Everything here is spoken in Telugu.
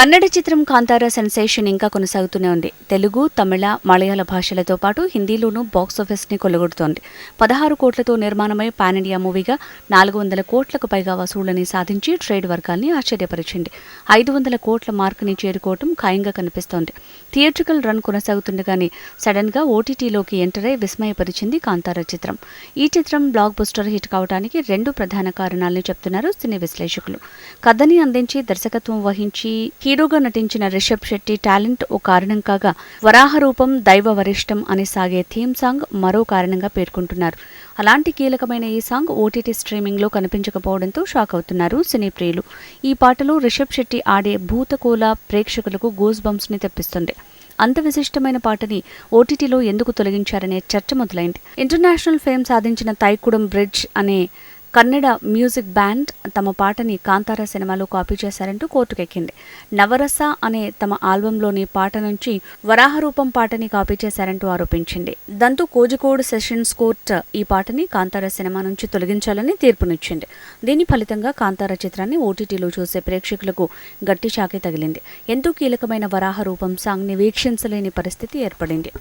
కన్నడ చిత్రం కాంతార సెన్సేషన్ ఇంకా కొనసాగుతూనే ఉంది. తెలుగు తమిళ మలయాళ భాషలతో పాటు హిందీలోనూ బాక్సాఫీస్ని కొల్లగొడుతోంది. పదహారు కోట్లతో నిర్మాణమై పాన్ ఇండియా మూవీగా నాలుగు వందల కోట్లకు పైగా వసూళ్ళని సాధించి ట్రేడ్ వర్గాల్ని ఆశ్చర్యపరిచింది. ఐదు వందల కోట్ల మార్కుని చేరుకోవటం ఖాయంగా కనిపిస్తోంది. థియేట్రికల్ రన్ కొనసాగుతుండగానే సడన్గా ఓటీటీలోకి ఎంటర్ అయి విస్మయపరిచింది కాంతార చిత్రం. ఈ చిత్రం బ్లాక్ బుస్టర్ హిట్ కావడానికి రెండు ప్రధాన కారణాలని చెప్తున్నారు సినీ విశ్లేషకులు. కథని అందించి దర్శకత్వం వహించి హీరోగా నటించిన రిషబ్ శెట్టి టాలెంట్ ఓ కారణం కాగా వరాహ రూపం దైవ వరిష్టం అని సాగే థీమ్ సాంగ్ మరో కారణంగా పేర్కొంటున్నారు. అలాంటి కీలకమైన ఈ సాంగ్ ఓటీటీ స్ట్రీమింగ్లో కనిపించకపోవడంతో షాక్ అవుతున్నారు సినీ ప్రియులు. ఈ పాటలో రిషబ్ శెట్టి ఆడే భూతకోల ప్రేక్షకులకు గూస్ బంప్స్ని తెప్పిస్తుంది. అంత విశిష్టమైన పాటని ఓటీటీలో ఎందుకు తొలగించారనే చర్చ మొదలైంది. ఇంటర్నేషనల్ ఫేమ్ సాధించిన తైకుడం బ్రిడ్జ్ అనే కన్నడ మ్యూజిక్ బ్యాండ్ తమ పాటని కాంతార సినిమాలో కాపీ చేశారంటూ కోర్టుకెక్కింది. నవరస అనే తమ ఆల్బంలోని పాట నుంచి వరాహ రూపం పాటని కాపీ చేశారంటూ ఆరోపించింది. దాంతో కోజికోడ్ సెషన్స్ కోర్ట్ ఈ పాటని కాంతార సినిమా నుంచి తొలగించాలని తీర్పునిచ్చింది. దీని ఫలితంగా కాంతార చిత్రాన్ని ఓటీటీలో చూసే ప్రేక్షకులకు గట్టి షాకే తగిలింది. ఎంతో కీలకమైన వరాహ రూపం సాంగ్ని వీక్షించలేని పరిస్థితి ఏర్పడింది.